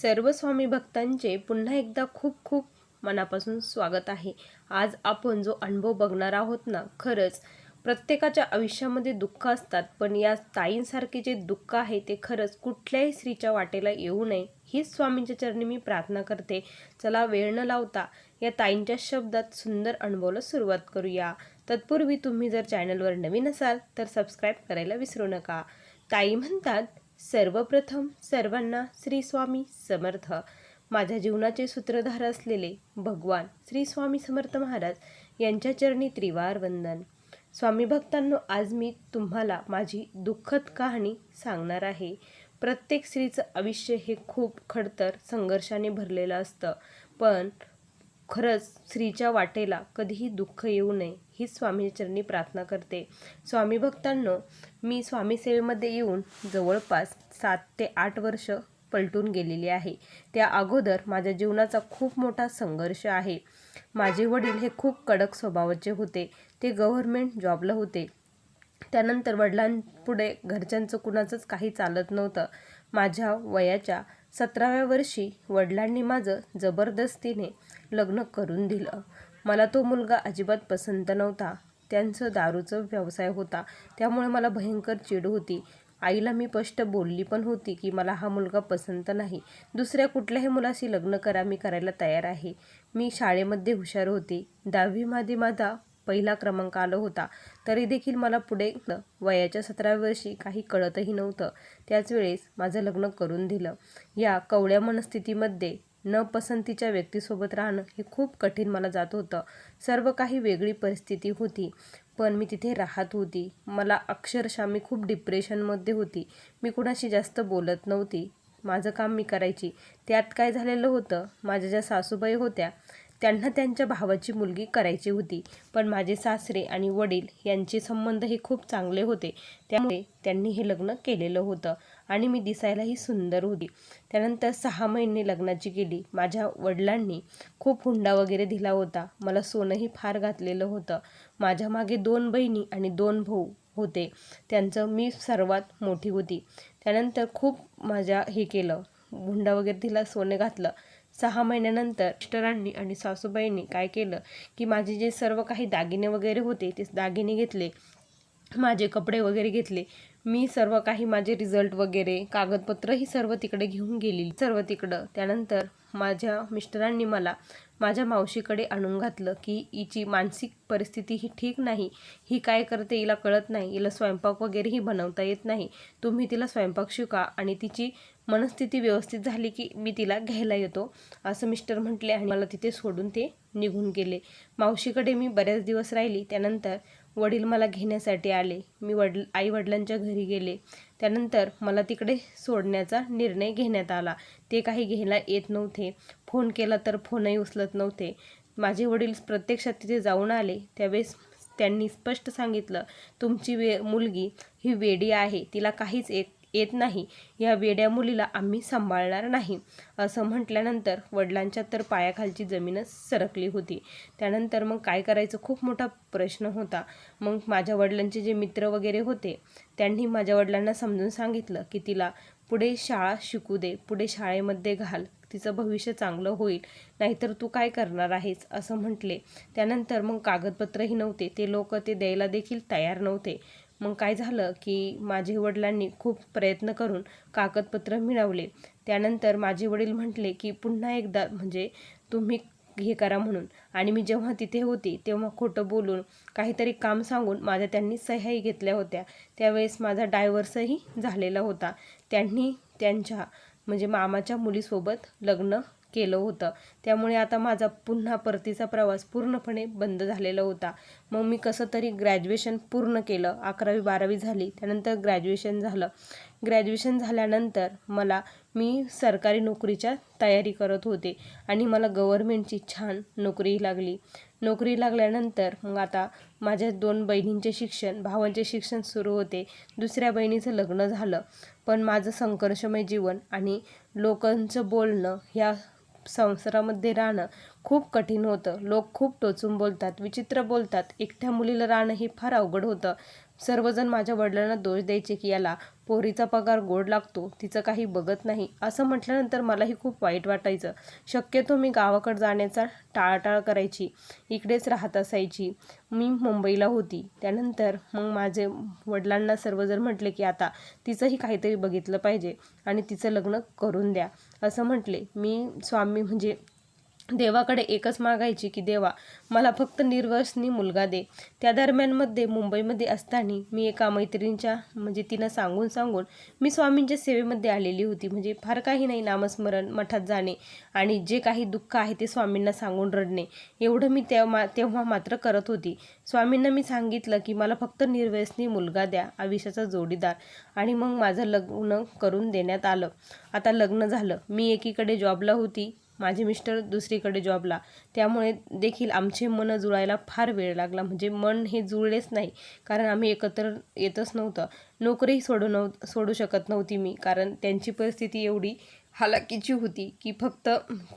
सर्व स्वामी भक्तांचे पुन्हा एकदा खूप खूप मनापासून स्वागत आहे. आज आपण जो अनुभव बघणार आहोत ना खरंच प्रत्येकाच्या आयुष्यामध्ये दुःख असतात पण या ताईंसारखे जे दुःख आहे ते खरंच कुठल्याही स्त्रीच्या वाटेला येऊ नये हीच स्वामींच्या चरणी मी प्रार्थना करते. चला वेळ न लावता या ताईंच्या शब्दात सुंदर अनुभवाला सुरुवात करूया. तत्पूर्वी तुम्ही जर चॅनलवर नवीन असाल तर सबस्क्राईब करायला विसरू नका. ताई म्हणतात सर्वप्रथम सर्वांना श्री स्वामी समर्थ. माझ्या जीवनाचे सूत्रधार असलेले भगवान श्री स्वामी समर्थ महाराज यांच्या चरणी त्रिवार वंदन. स्वामी भक्तांनो आज मी तुम्हाला माझी दुःखद कहाणी सांगणार आहे. प्रत्येक स्त्रीचं आयुष्य हे खूप खडतर संघर्षाने भरलेलं असतं. पण खरंच स्त्रीच्या वाटेला कधीही दुःख येऊ नये हीच स्वामीचरणी प्रार्थना करते. स्वामी भक्तांनो मी स्वामीसेवेमध्ये येऊन जवळपास सात ते आठ वर्ष पलटून गेलेली आहे. त्या अगोदर माझ्या जीवनाचा खूप मोठा संघर्ष आहे. माझे वडील हे खूप कडक स्वभावाचे होते. ते गव्हर्मेंट जॉबला होते. त्यानंतर वडिलांपुढे घरच्यांचं कुणाचंच काही चालत नव्हतं. माझ्या वयाच्या सतराव्या वर्षी वडिलांनी माझं जबरदस्तीने लग्न करून दिलं. मला तो मुलगा अजिबात पसंत नव्हता. त्यांचं दारूचं व्यवसाय होता. त्यामुळे मला भयंकर चिड होती. आईला मी स्पष्ट बोलली पण होती की मला हा मुलगा पसंत नाही. दुसऱ्या कुठल्याही मुलाशी लग्न करा मी करायला तयार आहे. मी शाळेमध्ये हुशार होती. दहावीमध्ये माझा पहिला क्रमांक आला होता. तरी देखील मला पुढे वयाच्या सतराव्या वर्षी काही कळतही नव्हतं. त्याच वेळेस माझं लग्न करून दिलं. या कवड्या मनस्थितीमध्ये न पसंतीच्या व्यक्तीसोबत राहणं हे खूप कठीण मला जात होतं. सर्व काही वेगळी परिस्थिती होती पण मी तिथे राहत होती. मला अक्षरशः मी खूप डिप्रेशनमध्ये होती. मी कुणाशी जास्त बोलत नव्हती. माझं काम मी करायची. त्यात काय झालेलं होतं? माझ्या ज्या सासूबाई होत्या त्यांना त्यांच्या भावाची मुलगी करायची होती. पण माझे सासरे आणि वडील यांचे संबंध हे खूप चांगले होते. त्यामुळे त्यांनी हे लग्न केलेलं होतं. आणि मी दिसायलाही सुंदर होती. त्यानंतर सहा महिने लग्नाची गेली माझ्या वडिलांनी खूप हुंडा वगैरे दिला होता. मला सोनंही फार घातलेलं होतं. माझ्या मागे दोन बहिणी आणि दोन भाऊ होते. त्यांचं मी सर्वात मोठी होती. त्यानंतर खूप माझ्या हे केलं. हुंडा वगैरे दिला सोने घातलं. सहा महिन्यानंतर मिस्टरांनी आणि सासूबाईंनी काय केलं की माझे जे सर्व काही दागिने वगैरे होते ते दागिने घेतले. माझे कपडे वगैरे घेतले. मी सर्व काही माझे रिझल्ट वगैरे कागदपत्रही सर्व तिकडे घेऊन गेली सर्व तिकडं. त्यानंतर माझ्या मिस्टरांनी मला माझ्या मावशीकडे आणून घातलं की हिची मानसिक परिस्थिती ही ठीक नाही. ही काय करते हिला कळत नाही. हिला स्वयंपाक वगैरेही बनवता येत नाही. तुम्ही तिला स्वयंपाक शिका आणि तिची मनस्थिती व्यवस्थित झाली की मी तिला घ्यायला येतो असं मिस्टर म्हटले आणि मला तिथे सोडून ते निघून गेले. मावशीकडे मी बऱ्याच दिवस राहिली. त्यानंतर वडील मला घेण्यासाठी आले. मी वडील आई वडिलांच्या घरी गेले. त्यानंतर मला तिकडे सोडण्याचा निर्णय घेण्यात आला. ते काही घ्यायला येत नव्हते. फोन केला तर फोनही उचलत नव्हते. माझे वडील प्रत्यक्षात तिथे जाऊन आले. त्यावेळेस त्यांनी स्पष्ट सांगितलं तुमची वे मुलगी ही वेडी आहे. तिला काहीच एक येत नाही. या वेड्या मुलीला आम्ही सांभाळणार नाही. असं म्हटल्यानंतर वडिलांच्या तर पायाखालची जमीनच सरकली होती. त्यानंतर मग काय करायचं खूप मोठा प्रश्न होता. मग माझ्या वडिलांचे जे मित्र वगैरे होते त्यांनी माझ्या वडिलांना समजून सांगितलं की तिला पुढे शाळा शिकू दे पुढे शाळेमध्ये घाल तिचं भविष्य चांगलं होईल नाहीतर तू काय करणार आहेस असं म्हटले. त्यानंतर मग कागदपत्रही नव्हते. ते लोक ते द्यायला देखील तयार नव्हते. मग काय झालं की माझे वडिलांनी खूप प्रयत्न करून कागदपत्र मिळवले. त्यानंतर माझे वडील म्हटले की पुन्हा एकदा म्हणजे तुम्ही हे करा म्हणून. आणि मी जेव्हा तिथे होती तेव्हा खोटं बोलून काहीतरी काम सांगून माझ्या त्यांनी सह्याही घेतल्या होत्या. त्यावेळेस माझा डायव्हर्सही झालेला होता. त्यांनी त्यांच्या म्हणजे मामाच्या मुलीसोबत लग्न केलं होतं. त्यामुळे आता माझा पुन्हा परतीचा प्रवास पूर्णपणे बंद झालेला होता. मग मी कसं तरी ग्रॅज्युएशन पूर्ण केलं. अकरावी बारावी झाली. त्यानंतर ग्रॅज्युएशन झालं. ग्रॅज्युएशन झाल्यानंतर मला मी सरकारी नोकरीच्या तयारी करत होते. आणि मला गव्हर्मेंटची छान नोकरी लागली. नोकरी लागल्यानंतर मग आता माझ्या दोन बहिणींचे शिक्षण भावांचे शिक्षण सुरू होते. दुसऱ्या बहिणीचं लग्न झालं. पण माझं संघर्षमय जीवन आणि लोकांचं बोलणं ह्या संसारामध्ये राहणं खूप कठीण होतं. लोक खूप टोचून बोलतात विचित्र बोलतात. एकट्या मुलीला राहणं हे फार अवघड होतं. सर्वजण माझ्या वडिलांना दोष द्यायचे की याला पोरीचा पगार गोड लागतो तिचं काही बघत नाही. असं म्हटल्यानंतर मलाही खूप वाईट वाटायचं. शक्यतो मी गावाकडे जाण्याचा टाळाटाळ करायची. इकडेच राहत असायची. मी मुंबईला होती. त्यानंतर मग माझे वडिलांना सर्वजण म्हटले की आता तिचंही काहीतरी बघितलं पाहिजे आणि तिचं लग्न करून द्या. असं म्हटले. मी स्वामी म्हणजे देवाकडे एकच मागायची की देवा मला फक्त निर्वसनी मुलगा दे. त्या दरम्यानमध्ये मुंबईमध्ये असताना मी एका मैत्रिणीच्या म्हणजे तिनं सांगून सांगून मी स्वामींच्या सेवेमध्ये आलेली होती. म्हणजे फार काही नाही नामस्मरण मठात जाणे आणि जे काही दुःख आहे ते स्वामींना सांगून रडणे. एवढं मी तेव्हा तेव्हा मात्र करत होती. स्वामींना मी सांगितलं की मला फक्त निर्वसनी मुलगा द्या आयुष्याचा जोडीदार. आणि मग माझं लग्न करून देण्यात आलं. आता लग्न झालं. मी एकीकडे जॉबला होती. माझे मिस्टर दुसरीकडे जॉबला. त्यामुळे देखील आमचे मन जुळायला फार वेळ लागला. म्हणजे मन हे जुळलेच नाही. कारण आम्ही एकत्र येतच नव्हतं. नोकरीही सोडू नव सोडू शकत नव्हती मी. कारण त्यांची परिस्थिती एवढी हालाकीची होती की फक्त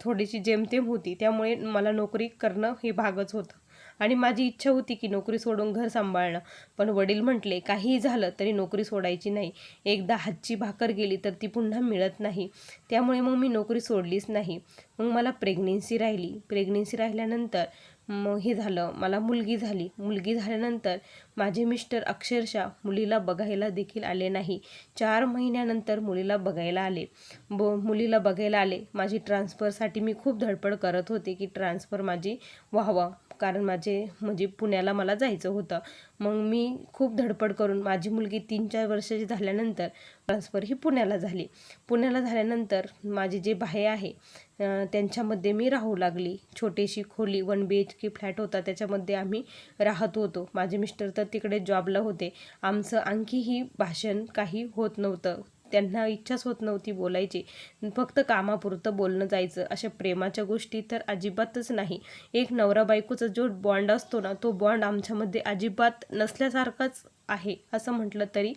थोडीशी जेमतेम होती. त्यामुळे मला नोकरी करणं हे भागच होतं. आणि माझी इच्छा होती की नोकरी सोडून घर सांभाळणं. पण वडील म्हटले काहीही झालं तरी नोकरी सोडायची नाही. एकदा हातची भाकर गेली तर ती पुन्हा मिळत नाही. त्यामुळे मग मी नोकरी सोडलीच नाही. मग मला प्रेग्नेन्सी राहिली. प्रेग्नेन्सी राहिल्यानंतर मग हे झालं. मला मुलगी झाली. मुलगी झाल्यानंतर माझे मिस्टर अक्षरशः मुलीला बघायला देखील आले नाही. चार महिन्यानंतर मुलीला बघायला आले. ब मुलीला बघायला आले. माझी ट्रान्सफरसाठी मी खूप धडपड करत होते की ट्रान्सफर माझी व्हावं. कारण माझे म्हणजे पुण्याला मला जायचं होतं. मग मी खूप धडपड करून माझी मुलगी तीन चार वर्षाची झाल्यानंतर ट्रान्सफर ही पुण्याला झाली. पुण्याला झाल्यानंतर माझे जे बाहे आहे त्यांच्यामध्ये मी राहू लागली. छोटीशी खोली one B H K flat होता त्याच्यामध्ये आम्ही राहत होतो. माझे मिस्टर तर तिकडे जॉबला होते. आमचं आणखीही भाषण काही होत नव्हतं. त्यांना इच्छाच होत नव्हती बोलायची. फक्त कामापुरतं बोलणं जायचं. अशा प्रेमाच्या गोष्टी तर अजिबातच नाही. एक नवरा बायकोचा जो बॉन्ड असतो ना तो बॉन्ड आमच्यामध्ये अजिबात नसल्यासारखाच आहे असं म्हटलं तरी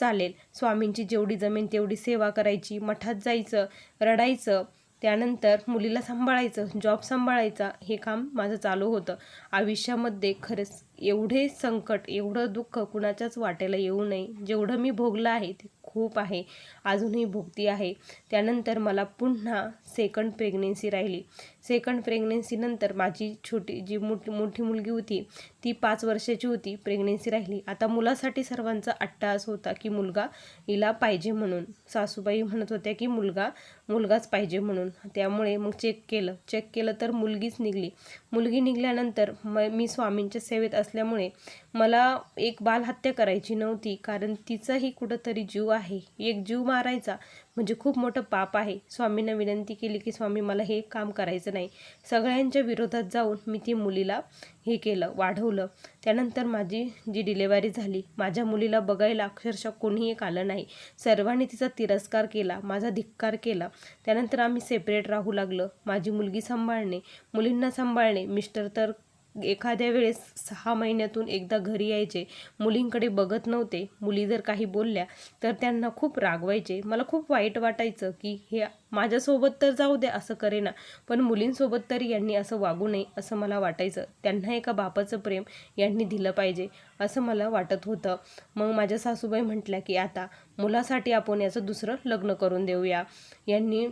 चालेल. स्वामींची जेवढी जमीन तेवढी सेवा करायची मठात जायचं रडायचं त्यानंतर मुलीला सांभाळायचं जॉब सांभाळायचा हे काम माझं चालू होतं. आयुष्यामध्ये खरंच एवढे संकट एवढं दुःख कुणाच्याच वाटेला येऊ नये. जेवढं मी भोगलं आहे ते खूप आहे. अजूनही भोगती आहे. त्यानंतर मला पुन्हा सेकंड प्रेग्नेन्सी राहिली. सेकंड प्रेग्नेन्सीनंतर माझी छोटी जी मोठी मोठी मुलगी होती ती पाच वर्षाची होती. प्रेग्नेन्सी राहिली. आता मुलासाठी सर्वांचा अट्टास होता की मुलगा हिला पाहिजे म्हणून. सासूबाई म्हणत होत्या की मुलगा मुलगाच पाहिजे म्हणून. त्यामुळे मग चेक केलं. चेक केलं तर मुलगीच निघली. मुलगी निघाल्यानंतर म मी स्वामींच्या सेवेत असल्यामुळे मला एक बालहत्या करायची नव्हती कारण तिचाही कुठंतरी जीव आहे. एक जीव मारायचा म्हणजे खूप मोठं पाप आहे. स्वामींना विनंती केली की स्वामी मला हे काम करायचं नाही. सगळ्यांच्या विरोधात जाऊन मी ती मुलीला हे केलं वाढवलं. त्यानंतर माझी जी डिलेवरी झाली माझ्या मुलीला बघायला अक्षरशः कोणीही एक आलं नाही. सर्वांनी तिचा तिरस्कार केला माझा धिक्कार केला. त्यानंतर आम्ही सेपरेट राहू लागलं. माझी मुलगी सांभाळणे मुलींना सांभाळणे मिस्टर तर एखाद्या वेळेस सहा महिन्यातून एकदा घरी यायचे मुलींकडे बघत नव्हते मुली जर काही बोलल्या तर त्यांना खूप रागवायचे. मला खूप वाईट वाटायचं की हे माझ्यासोबत तर जाऊ द्या असं करेना पण मुलींसोबत तर यांनी असं वागू नये असं मला वाटायचं. त्यांना एका बापाचं प्रेम यांनी दिलं पाहिजे असं मला वाटत होतं. मग माझ्या सासूबाई म्हटल्या की आता मुलासाठी आपण याचं दुसरं लग्न करून देऊया. यांनी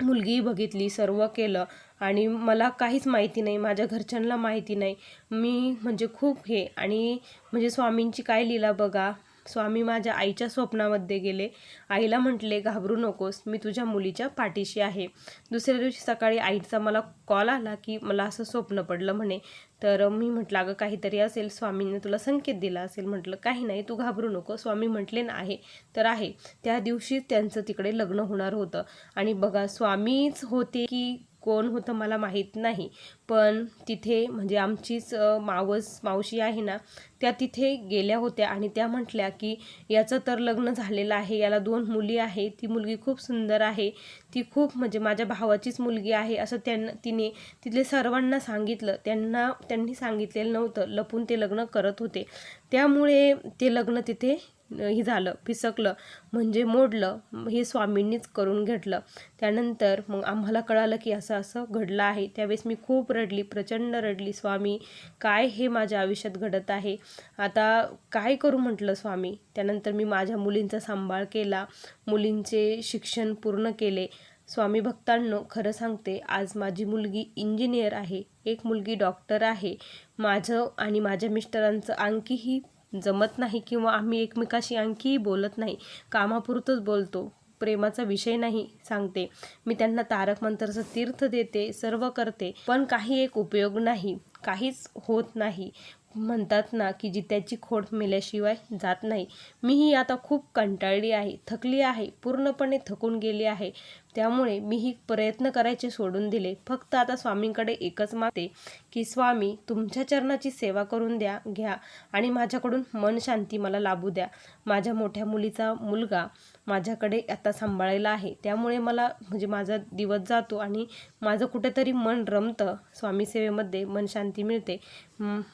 मुलगी बघितली सर्व केलं आणि मला काहीच माहिती नाही माझ्या घरच्यांना माहिती नाही. मी म्हणजे खूप हे आणि म्हणजे स्वामींची काय लिहिला बघा स्वामी माझ्या आईच्या स्वप्नामध्ये गेले. आईला म्हटले घाबरू नकोस मी तुझ्या मुलीच्या पाठीशी आहे. दुसऱ्या दिवशी सकाळी आईचा मला कॉल आला की मला असं स्वप्न पडलं म्हणे. तर मी म्हटलं अगं काहीतरी असेल. स्वामीने तुला संकेत दिला असेल. म्हटलं काही नाही तू घाबरू नको. स्वामी म्हटले ना आहे तर आहे. त्या दिवशी त्यांचं तिकडे लग्न होणार होतं. आणि बघा स्वामीच होते की कोण होतं मला माहीत नाही. पण तिथे म्हणजे आमचीच मावस मावशी आहे ना त्या तिथे गेल्या होत्या आणि त्या म्हटल्या की याचं तर लग्न झालेलं आहे याला दोन मुली आहे ती मुलगी खूप सुंदर आहे ती खूप म्हणजे माझ्या भावाचीच मुलगी आहे असं त्यांना तिने तिथले सर्वांना सांगितलं. त्यांना त्यांनी सांगितलेलं नव्हतं लपून ते लग्न करत होते. त्यामुळे ते लग्न तिथे हे झालं फिसकलं म्हणजे मोडलं हे स्वामींनीच करून घेतलं. त्यानंतर मग आम्हाला कळालं की असं असं घडलं आहे. त्यावेळेस मी खूप रडली प्रचंड रडली स्वामी काय हे माझ्या आयुष्यात घडत आहे? आता काय करू म्हटलं स्वामी? त्यानंतर मी माझ्या मुलींचा सांभाळ केला मुलींचे शिक्षण पूर्ण केले. स्वामी भक्तांनो खरं सांगते आज माझी मुलगी इंजिनियर आहे एक मुलगी डॉक्टर आहे. माझं आणि माझ्या मिस्टरांचं आणखीही जमत नाही किंवा आम्ही एकमेकाशी आणखीही बोलत नाही कामापुरतंच बोलतो प्रेमाचा विषय नाही सांगते. मी त्यांना तारक मंत्रचं तीर्थ देते सर्व करते पण काही एक उपयोग नाही काहीच होत नाही. म्हणतात ना की जित्याची खोड मेल्याशिवाय जात नाही. मीही आता खूप कंटाळली आहे थकली आहे पूर्णपणे थकून गेली आहे. त्यामुळे मीही प्रयत्न करायचे सोडून दिले. फक्त आता स्वामींकडे एकच मागते की स्वामी तुमच्या चरणाची सेवा करून द्या घ्या आणि माझ्याकडून मन शांती मला लाभू द्या. माझ्या मोठ्या मुलीचा मुलगा माझ्याकडे आता सांभाळायला आहे. त्यामुळे मला म्हणजे माझा दिवस जातो आणि माझं कुठेतरी मन रमतं. स्वामी सेवेमध्ये मन शांती मिळते.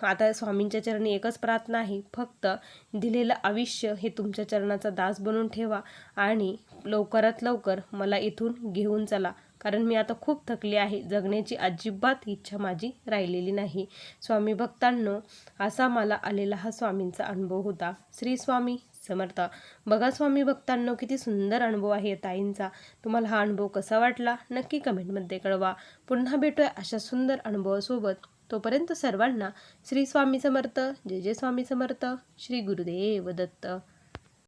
आता स्वामींच्या चरणी एकच प्रार्थना आहे. फक्त दिलेलं आयुष्य हे तुमच्या चरणाचा दास बनून ठेवा आणि लवकरात लवकर मला इथून घेऊन चला. कारण मी आता खूप थकली आहे. जगण्याची अजिबात इच्छा माझी राहिलेली नाही. स्वामी भक्तांनो असा मला आलेला हा स्वामींचा अनुभव होता. श्री स्वामी समर्थ. बघा स्वामी भक्तांनो किती सुंदर अनुभव आहे ताईंचा. तुम्हाला हा अनुभव कसा वाटला? नक्की कमेंटमध्ये कळवा. पुन्हा भेटूया अशा सुंदर अनुभवासोबत. तोपर्यंत सर्वांना श्री स्वामी समर्थ जय जय स्वामी समर्थ श्री गुरुदेव दत्त.